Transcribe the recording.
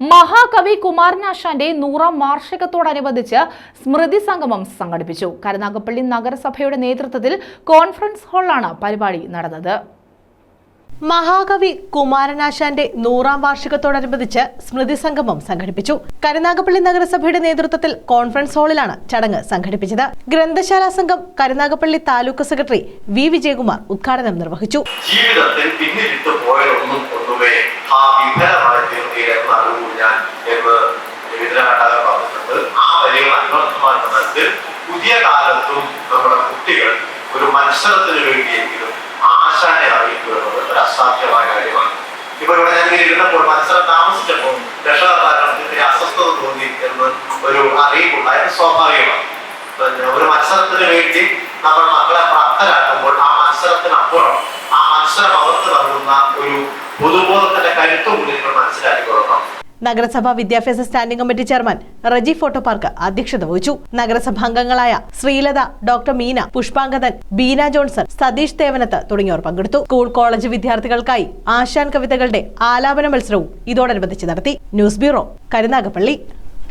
മഹാകവി കുമാരനാശാന്റെ നൂറാം വാർഷികത്തോടനുബന്ധിച്ച് സ്മൃതി സംഗമം സംഘടിപ്പിച്ചു. കരുനാഗപ്പള്ളി നഗരസഭയുടെ നേതൃത്വത്തിൽ കോൺഫറൻസ് ഹാളിലാണ് പരിപാടി നടന്നത്. മഹാകവി കുമാരനാശാന്റെ നൂറാം വാർഷികത്തോടനുബന്ധിച്ച് സ്മൃതി സംഗമം സംഘടിപ്പിച്ചു. കരുനാഗപ്പള്ളി നഗരസഭയുടെ നേതൃത്വത്തിൽ കോൺഫറൻസ് ഹാളിലാണ് ചടങ്ങ് സംഘടിപ്പിച്ചത്. ഗ്രന്ഥശാല സംഘം കരുനാഗപ്പള്ളി താലൂക്ക് സെക്രട്ടറി വി. വിജയകുമാർ ഉദ്ഘാടനം നിർവഹിച്ചു. ജീവിതത്തിൽ അന്വർത്ഥമാക്കുന്ന പുതിയ കാലത്തും നമ്മുടെ കുട്ടികൾ ഒരു മത്സരത്തിന് വേണ്ടിയെങ്കിലും ആശാനെ അറിയിക്കുന്നത് ഒരു അസാധ്യമായ കാര്യമാണ്. ഇപ്പൊ ഇവിടെ ഞാൻ ഇരുന്നപ്പോൾ മത്സരം താമസിച്ചപ്പോൾ രക്ഷകർത്താക്കൾക്ക് അസ്വസ്ഥത തോന്നി എന്ന് ഒരു അറിയിപ്പുണ്ടായത് സ്വാഭാവികമാണ്. ഒരു മത്സരത്തിന് വേണ്ടി നമ്മൾ മക്കളെ പ്രാപ്തരാക്കുമ്പോൾ ആ മത്സരത്തിനപ്പുറം ആ മത്സരം അവർക്ക് നൽകുന്ന ഒരു പൊതുബോധത്തിന്റെ കരുത്തും നിങ്ങൾ മനസ്സിലാക്കിക്കൊള്ളണം. നഗരസഭാ വിദ്യാഭ്യാസ standing committee chairman Reji photo park അധ്യക്ഷത വഹിച്ചു. നഗരസഭാംഗങ്ങളായ ശ്രീലത ഡോക്ടർ മീന പുഷ്പാങ്കതൻ ബീന ജോൺസൺ സതീഷ് തേവനത്ത് തുടങ്ങിയവർ പങ്കെടുത്തു. സ്കൂൾ കോളേജ് വിദ്യാർത്ഥികൾക്കായി ആശാൻ കവിതകളുടെ ആലാപന മത്സരവും ഇതോടനുബന്ധിച്ച് നടത്തി. News bureau Karunagappally.